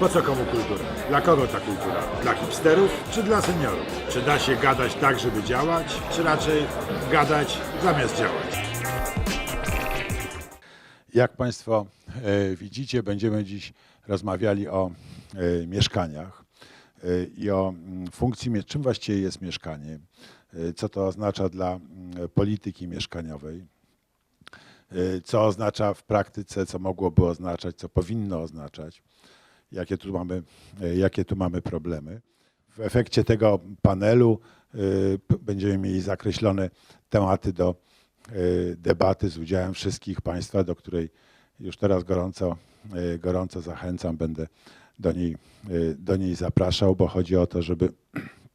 Po co komu kultura? Dla kogo ta kultura? Dla hipsterów czy dla seniorów? Czy da się gadać tak, żeby działać, czy raczej gadać zamiast działać? Jak Państwo e, widzicie, będziemy dziś rozmawiali o e, mieszkaniach e, i o mm, funkcji, czym właściwie jest mieszkanie, co to oznacza dla mm, polityki mieszkaniowej, co oznacza w praktyce, co mogłoby oznaczać, co powinno oznaczać, jakie tu mamy, e, jakie tu mamy problemy. W efekcie tego panelu e, będziemy mieli zakreślone tematy do e, debaty z udziałem wszystkich Państwa, do której już teraz gorąco, gorąco zachęcam, będę do niej, do niej zapraszał, bo chodzi o to, żeby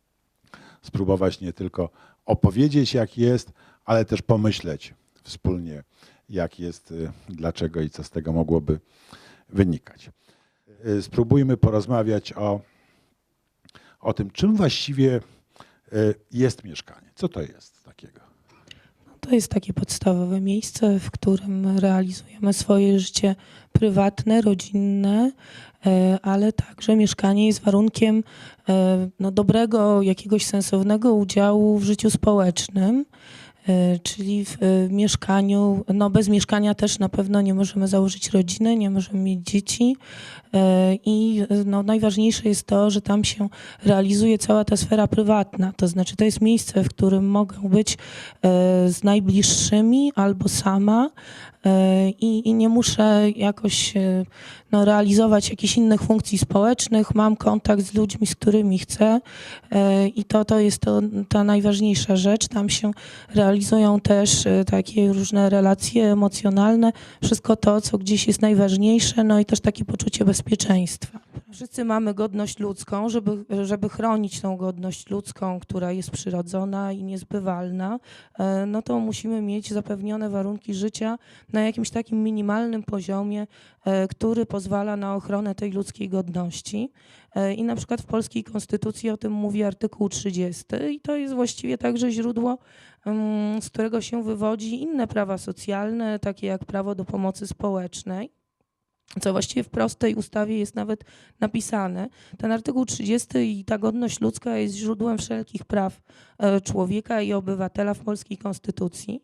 spróbować nie tylko opowiedzieć, jak jest, ale też pomyśleć wspólnie, jak jest, dlaczego i co z tego mogłoby wynikać. E, Spróbujmy porozmawiać o, o tym, czym właściwie e, jest mieszkanie. Co to jest takiego? To jest takie podstawowe miejsce, w którym realizujemy swoje życie prywatne, rodzinne, e, ale także mieszkanie jest warunkiem no, dobrego, jakiegoś sensownego udziału w życiu społecznym. E, Czyli w e, mieszkaniu, no bez mieszkania też na pewno nie możemy założyć rodziny, nie możemy mieć dzieci. E, I no, najważniejsze jest to, że tam się realizuje cała ta sfera prywatna. To znaczy, to jest miejsce, w którym mogę być z najbliższymi albo sama i, i nie muszę jakoś e, no, realizować jakichś innych funkcji społecznych. Mam kontakt z ludźmi, z którymi chcę e, i to, to jest to, ta najważniejsza rzecz. Tam się realizują też takie różne relacje emocjonalne, wszystko to, co gdzieś jest najważniejsze, no i też takie poczucie bezpieczeństwa. Wszyscy mamy godność ludzką, żeby, żeby chronić tą godność ludzką, która jest przyrodzona i niezbywalna, no to musimy mieć zapewnione warunki życia na jakimś takim minimalnym poziomie, e, który pozwala na ochronę tej ludzkiej godności. E, I na przykład w polskiej konstytucji o tym mówi artykuł 30 i to jest właściwie także źródło, mm, z którego się wywodzi inne prawa socjalne, takie jak prawo do pomocy społecznej co właściwie w prostej ustawie jest nawet napisane. Ten artykuł 30 i ta godność ludzka jest źródłem wszelkich praw e, człowieka i obywatela w polskiej konstytucji.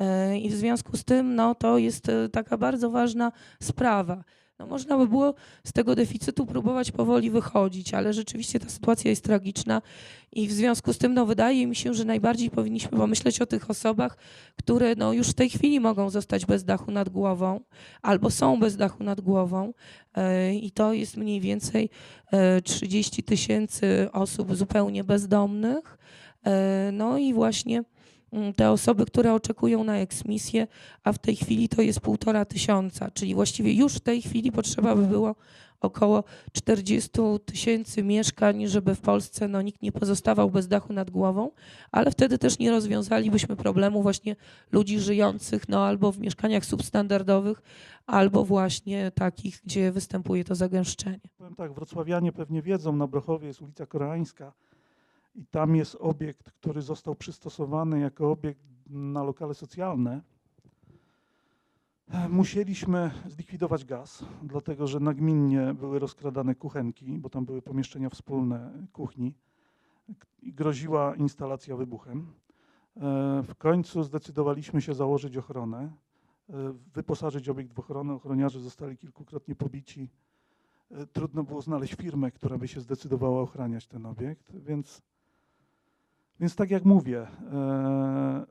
E, I w związku z tym no, to jest e, taka bardzo ważna sprawa. No, można by było z tego deficytu próbować powoli wychodzić, ale rzeczywiście ta sytuacja jest tragiczna i w związku z tym no, wydaje mi się, że najbardziej powinniśmy pomyśleć o tych osobach, które no, już w tej chwili mogą zostać bez dachu nad głową albo są bez dachu nad głową e, i to jest mniej więcej e, 30 tysięcy osób zupełnie bezdomnych. No i właśnie te osoby, które oczekują na eksmisję, a w tej chwili to jest półtora tysiąca, czyli właściwie już w tej chwili potrzeba by było około 40 tysięcy mieszkań, żeby w Polsce no, nikt nie pozostawał bez dachu nad głową, ale wtedy też nie rozwiązalibyśmy problemu właśnie ludzi żyjących no, albo w mieszkaniach substandardowych, albo właśnie takich, gdzie występuje to zagęszczenie. Powiem tak, wrocławianie pewnie wiedzą, na Brochowie jest ulica Koreańska i tam jest obiekt, który został przystosowany jako obiekt na lokale socjalne. Musieliśmy zlikwidować gaz, dlatego że nagminnie były rozkradane kuchenki, bo tam były pomieszczenia wspólne kuchni i groziła instalacja wybuchem. E, W końcu zdecydowaliśmy się założyć ochronę, e, wyposażyć obiekt w ochronę. Ochroniarze zostali kilkukrotnie pobici e, trudno było znaleźć firmę, która by się zdecydowała ochraniać ten obiekt, więc, więc tak jak mówię, e,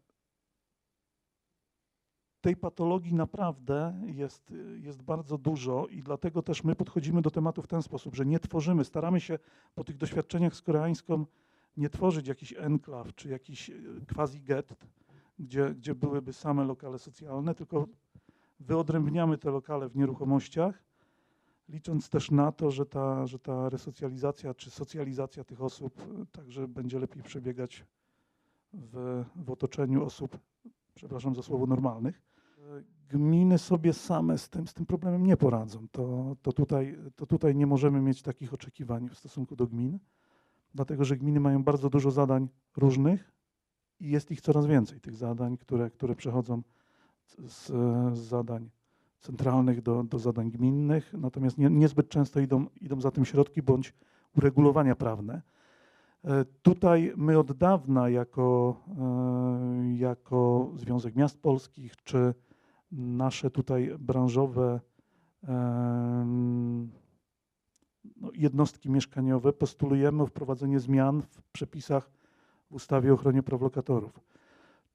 tej patologii naprawdę jest, jest bardzo dużo i dlatego też my podchodzimy do tematu w ten sposób, że nie tworzymy, staramy się po tych doświadczeniach z koreańską nie tworzyć jakiś enklaw czy jakiś e, quasi-gett, gdzie, gdzie byłyby same lokale socjalne, tylko wyodrębniamy te lokale w nieruchomościach, licząc też na to, że ta, że ta resocjalizacja czy socjalizacja tych osób e, także będzie lepiej przebiegać w, w otoczeniu osób, przepraszam za słowo, normalnych. E, Gminy sobie same z tym, z tym problemem nie poradzą. To, to, tutaj, to tutaj nie możemy mieć takich oczekiwań w stosunku do gmin, dlatego że gminy mają bardzo dużo zadań różnych i jest ich coraz więcej, tych zadań, które, które przechodzą z, z zadań centralnych do, do zadań gminnych, natomiast nie, niezbyt często idą, idą za tym środki bądź uregulowania prawne. E, Tutaj my od dawna jako, e, jako Związek Miast Polskich czy nasze tutaj branżowe em, no, jednostki mieszkaniowe postulujemy o wprowadzenie zmian w przepisach w ustawie o ochronie praw lokatorów.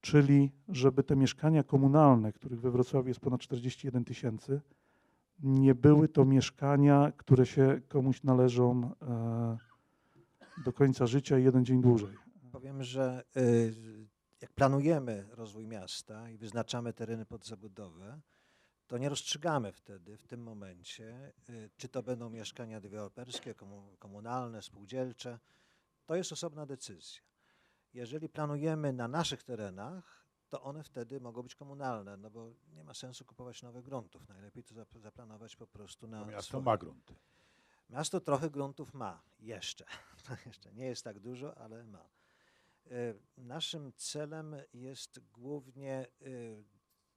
Czyli żeby te mieszkania komunalne, których we Wrocławiu jest ponad 41 tysięcy, nie były to mieszkania, które się komuś należą e, do końca życia i jeden dzień dłużej. Powiem, że y, jak planujemy rozwój miasta i wyznaczamy tereny pod zabudowę, to nie rozstrzygamy wtedy, w tym momencie, y, czy to będą mieszkania deweloperskie, komu- komunalne, spółdzielcze. To jest osobna decyzja. Jeżeli planujemy na naszych terenach, to one wtedy mogą być komunalne, no bo nie ma sensu kupować nowych gruntów. Najlepiej to zap- zaplanować po prostu na Bo miasto swoje. ma grunty. Miasto trochę gruntów ma jeszcze. Jeszcze nie jest tak dużo, ale ma. E, Naszym celem jest głównie, e,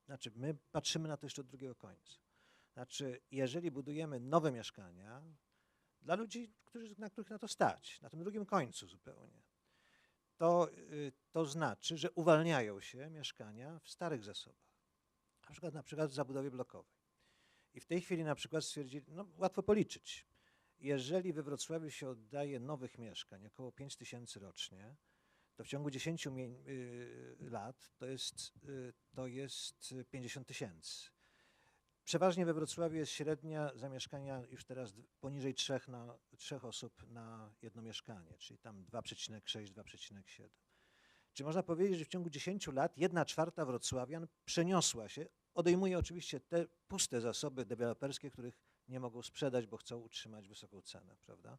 znaczy my patrzymy na to jeszcze od drugiego końca. Znaczy, jeżeli budujemy nowe mieszkania dla ludzi, którzy, na których na to stać, na tym drugim końcu zupełnie, to, y, to znaczy, że uwalniają się mieszkania w starych zasobach. Na przykład, na przykład w zabudowie blokowej. I w tej chwili na przykład stwierdzili, no łatwo policzyć, jeżeli we Wrocławiu się oddaje nowych mieszkań, około 5 tysięcy rocznie, to w ciągu 10 mie- y, lat to jest, y, to jest y, 50 tysięcy. Przeważnie we Wrocławiu jest średnia zamieszkania już teraz poniżej 3, na, 3 osób na jedno mieszkanie, czyli tam 2,6, 2,7. Czy można powiedzieć, że w ciągu 10 lat jedna czwarta Wrocławian przeniosła się, odejmuje oczywiście te puste zasoby deweloperskie, których nie mogą sprzedać, bo chcą utrzymać wysoką cenę, prawda?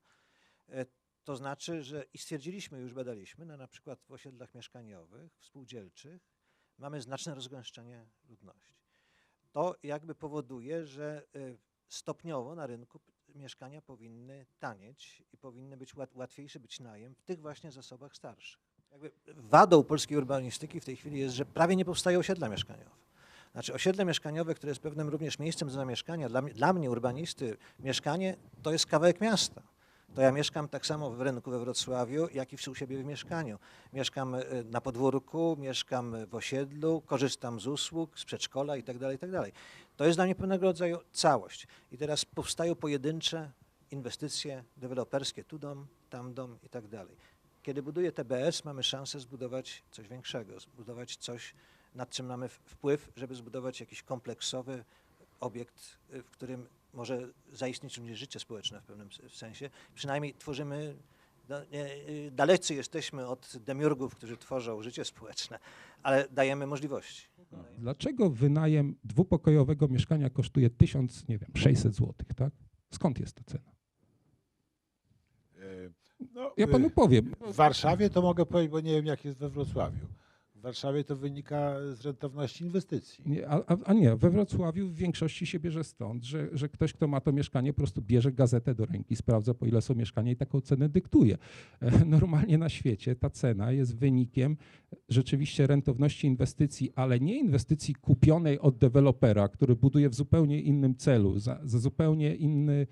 E, To znaczy, że i stwierdziliśmy, już badaliśmy, na, na przykład w osiedlach mieszkaniowych, spółdzielczych, mamy znaczne rozgęszczenie ludności. To jakby powoduje, że e, stopniowo na rynku mieszkania powinny tanieć i powinny być łat, łatwiejszy być najem w tych właśnie zasobach starszych. Jakby wadą polskiej urbanistyki w tej chwili jest, że prawie nie powstają osiedla mieszkaniowe. Znaczy osiedle mieszkaniowe, które jest pewnym również miejscem do zamieszkania, dla, dla mnie urbanisty mieszkanie to jest kawałek miasta. To ja mieszkam tak samo w rynku we Wrocławiu, jak i u siebie w mieszkaniu. Mieszkam e, na podwórku, mieszkam w osiedlu, korzystam z usług, z przedszkola itd., itd. To jest dla mnie pewnego rodzaju całość. I teraz powstają pojedyncze inwestycje deweloperskie, tu dom, tam dom i tak. Kiedy buduję TBS, mamy szansę zbudować coś większego, zbudować coś, nad czym mamy wpływ, żeby zbudować jakiś kompleksowy obiekt, y, w którym może zaistnieć również życie społeczne w pewnym sensie. Przynajmniej tworzymy, no, nie, y, dalecy jesteśmy od demiurgów, którzy tworzą życie społeczne, ale dajemy możliwości. Dlaczego wynajem dwupokojowego mieszkania kosztuje 1000, nie wiem, 600 zł, tak? Skąd jest ta cena? E, No, Ja panu e, powiem. W Warszawie to mogę powiedzieć, bo nie wiem jak jest we Wrocławiu. W Warszawie to wynika z rentowności inwestycji. Nie, a, a, nie, we Wrocławiu w większości się bierze stąd, że, że ktoś, kto ma to mieszkanie, po prostu bierze gazetę do ręki, sprawdza po ile są mieszkania i taką cenę dyktuje. E, Normalnie na świecie ta cena jest wynikiem rzeczywiście rentowności inwestycji, ale nie inwestycji kupionej od dewelopera, który buduje w zupełnie innym celu, za, za zupełnie inny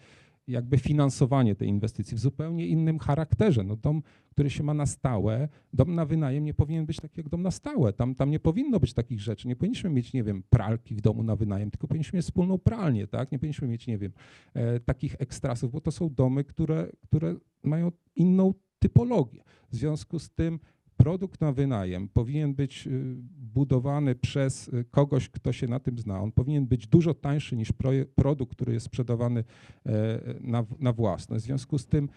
jakby finansowanie tej inwestycji, w zupełnie innym charakterze. No dom, który się ma na stałe, dom na wynajem nie powinien być taki jak dom na stałe. Tam, tam nie powinno być takich rzeczy. Nie powinniśmy mieć, nie wiem, pralki w domu na wynajem, tylko powinniśmy mieć wspólną pralnię, tak? Nie powinniśmy mieć, nie wiem, e, takich ekstrasów, bo to są domy, które, które mają inną typologię. W związku z tym produkt na wynajem powinien być y, budowany przez y, kogoś, kto się na tym zna. On powinien być dużo tańszy niż produkt, który jest sprzedawany e, na, na własność. W związku z tym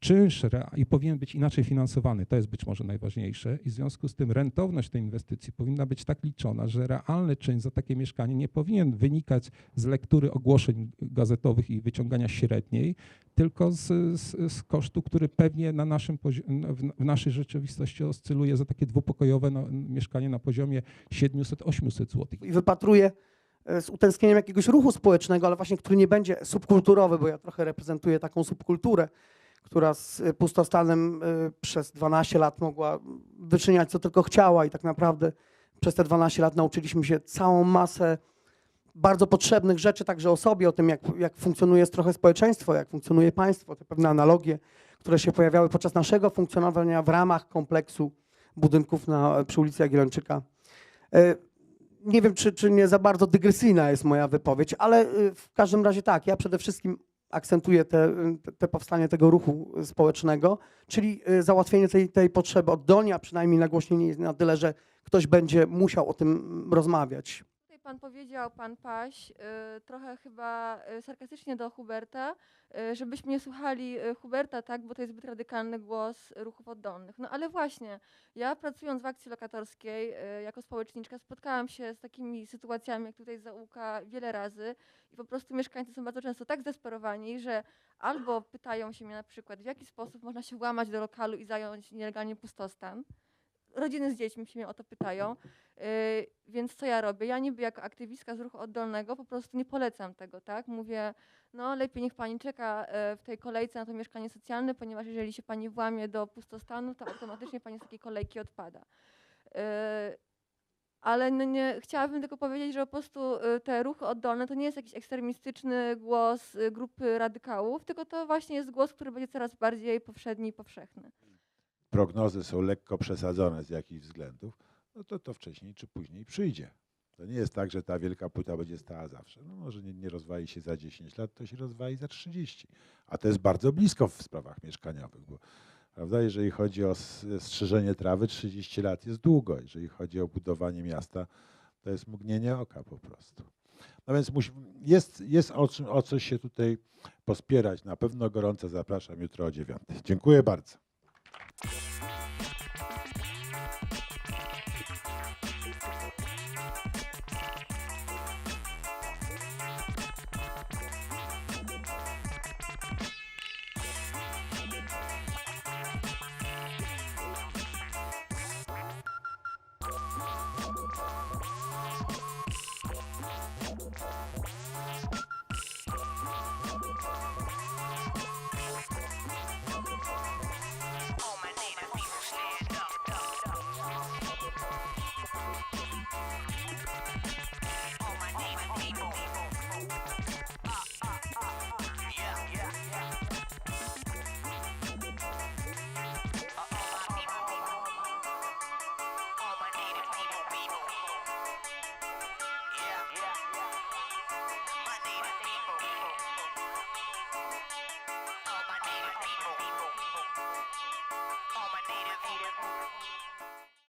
czynsz rea- i powinien być inaczej finansowany. To jest być może najważniejsze. I w związku z tym rentowność tej inwestycji powinna być tak liczona, że realny czynsz za takie mieszkanie nie powinien wynikać z lektury ogłoszeń gazetowych i wyciągania średniej, tylko z, z, z kosztu, który pewnie na naszym w, naszej rzeczywistości oscyluje za takie dwupokojowe no, mieszkanie na poziomie 700-800 zł. i wypatruję e, z utęsknieniem jakiegoś ruchu społecznego, ale właśnie który nie będzie subkulturowy, bo ja trochę reprezentuję taką subkulturę, która z e, pustostanem e, przez 12 lat mogła wyczyniać co tylko chciała i tak naprawdę przez te 12 lat nauczyliśmy się całą masę bardzo potrzebnych rzeczy także o sobie, o tym, jak, jak funkcjonuje trochę społeczeństwo, jak funkcjonuje państwo, te pewne analogie, które się pojawiały podczas naszego funkcjonowania w ramach kompleksu budynków na, przy ulicy Jagiellończyka. Nie wiem, czy, czy nie za bardzo dygresyjna jest moja wypowiedź, ale e, w każdym razie tak, ja przede wszystkim akcentuję te, te, te powstanie tego ruchu społecznego, czyli e, załatwienie tej, tej potrzeby oddolnie, a przynajmniej nagłośnienie na tyle, że ktoś będzie musiał o tym rozmawiać. Pan powiedział, pan Paś, y, trochę chyba y, sarkastycznie do Huberta, y, żebyśmy nie słuchali Huberta, tak, bo to jest zbyt radykalny głos ruchów oddolnych. No ale właśnie, ja pracując w akcji lokatorskiej jako społeczniczka spotkałam się z takimi sytuacjami, jak tutaj zaułka wiele razy i po prostu mieszkańcy są bardzo często tak zdesperowani, że albo pytają się mnie na przykład, w jaki sposób można się włamać do lokalu i zająć nielegalnie pustostan. Rodziny z dziećmi się mnie o to pytają. Yy, więc co ja robię? Ja niby jako aktywistka z ruchu oddolnego po prostu nie polecam tego, tak? Mówię, no lepiej niech pani czeka e, w tej kolejce na to mieszkanie socjalne, ponieważ jeżeli się pani włamie do pustostanu, to automatycznie pani z takiej kolejki odpada. Yy, ale no nie, chciałabym tylko powiedzieć, że po prostu y, te ruchy oddolne to nie jest jakiś ekstremistyczny głos y, grupy radykałów, tylko to właśnie jest głos, który będzie coraz bardziej powszedni i powszechny. Prognozy są lekko przesadzone z jakichś względów, no to to wcześniej czy później przyjdzie. To nie jest tak, że ta wielka płyta będzie stała zawsze. No może nie, nie rozwali się za 10 lat, to się rozwali za 30. A to jest bardzo blisko w sprawach mieszkaniowych, bo prawda, jeżeli chodzi o strzyżenie trawy, 30 lat jest długo. Jeżeli chodzi o budowanie miasta, to jest mgnienie oka po prostu. No więc musi, jest, jest o, czym, o coś się tutaj pospierać. Na pewno gorąco zapraszam jutro o 9. Dziękuję bardzo.